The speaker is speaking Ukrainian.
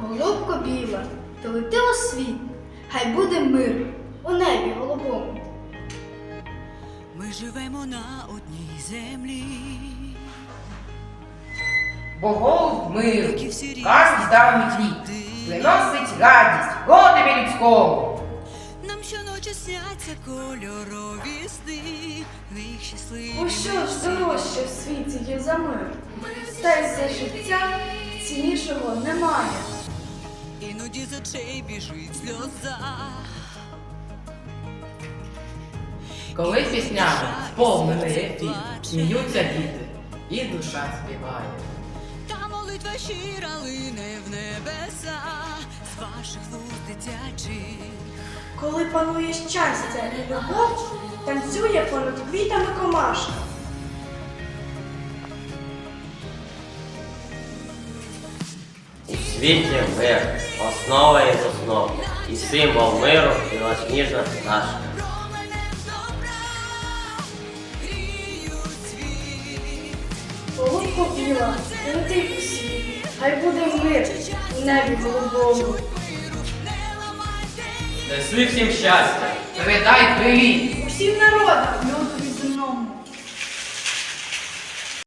Голубко біла, ти лети у світ, хай буде мир у небі голубому. Ми живемо на одній землі. Бо голуб і каз давній твій, приносить радість, годові людському. Нам щоночі сняться кольорові сни, в їх щасливі Бо що ж дорожче в світі є за мир? Та й життя ціннішого немає. Іноді з очей біжить сльоза. Коли піснями сповнений ефір, сміються діти, і душа співає. Та молитва щира лине в небеса з ваших вуст дитячих. Коли панує щастя і любов, танцює понад квітами комашка. У світі мир, основа із основ, і символ миру, і ніжна наша. Голубко біла, лети у світ, хай буде мир у небі голубому. Неси всім щастя. Передай привіт, Усім народам